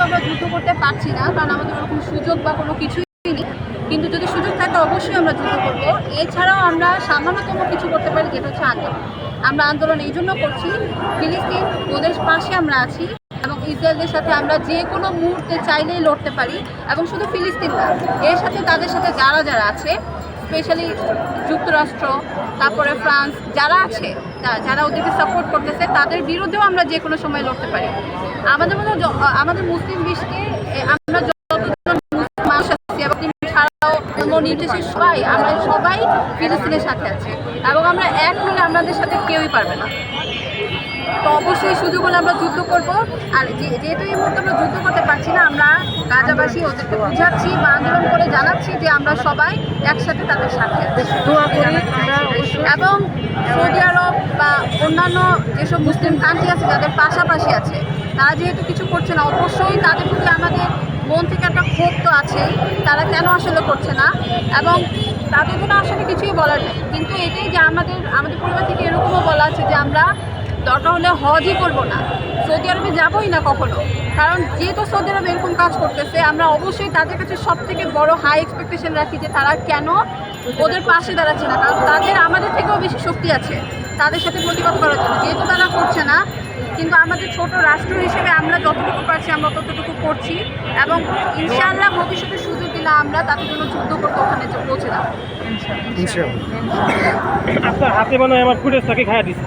তো আমরা যুদ্ধ করতে পারছি না, কারণ আমাদের ওরকম সুযোগ বা কোনো কিছুই নেই। কিন্তু যদি সুযোগ থাকে, অবশ্যই আমরা যুদ্ধ করব। এছাড়াও আমরা সামান্যতম কিছু করতে পারি, যেটা হচ্ছে আন্দোলন। আমরা আন্দোলন এই জন্য করছি, ফিলিস্তিন ওদের পাশে আমরা আছি এবং ইসরায়েলের সাথে আমরা যে কোনো মুহূর্তে চাইলেই লড়তে পারি এবং শুধু ফিলিস্তিন না, এর সাথে তাদের সাথে যারা যারা আছে স্পেশালি যুক্তরাষ্ট্র, তারপরে ফ্রান্স, যারা আছে যারা ওদেরকে সাপোর্ট করতেছে, তাদের বিরুদ্ধেও আমরা যে কোনো সময় লড়তে পারি। আমাদের য- আমাদের মুসলিম বিশ্বে আমরা যতজন মানুষ আছি, এবং ছাড়াও ধর্ম সবাই, আমরা সবাই ফিলিস্তিনের সাথে আছি। এবং আমরা এক হলে আমাদের সাথে কেউই পারবে না। তো অবশ্যই সুযোগ হলে আমরা যুদ্ধ করব, আর যেহেতু এই মুহূর্তে আমরা যুদ্ধ করতে পারছি না, আমরা গাজাবাসী ওদেরকে বুঝাচ্ছি বা আন্দোলন জানাচ্ছি যে আমরা সবাই একসাথে তাদের সাথে এবং সৌদি আরব বা অন্যান্য যেসব মুসলিম কান্ট্রি আছে যাদের পাশাপাশি আছে তারা যেহেতু কিছু করছে না অবশ্যই তাদের প্রতি আমাদের মন থেকে একটা ক্ষোভ তো আছেই। তারা কেন আসলে করছে না? এবং তাদের জন্য আসলে কিছুই বলার নেই। কিন্তু এটাই যে আমাদের আমাদের পরিবার থেকে এরকমও বলা আছে যে আমরা দরকার হলে হজই করব না। সৌদি আরবে যাবই না কখনো। কারণ যেহেতু সৌদি আরব এরকম কাজ করতেছে আমরা অবশ্যই তাদের কাছে সব থেকে বড় হাই এক্সপেকটেশন রাখি যে তারা কেন ওদের পাশে দাঁড়াচ্ছে না। কারণ তাদের আমাদের থেকেও বেশি শক্তি আছে তাদের সাথে প্রতিবাদ করার জন্য। যেহেতু তারা করছে না কিন্তু আমাদের ছোট রাষ্ট্র হিসেবে আমরা যতটুকু পারছি আমরা ততটুকু করছি এবং ইনশাআল্লাহ ভবিষ্যতে সুযোগ দিলে আমরা তাদের জন্য যুদ্ধ করতে ওখানে যে পৌঁছে ইনশাআল্লাহ। আপনার হাতে মনে হয় আমার ফুটেজটাকে খাইয়া দিচ্ছে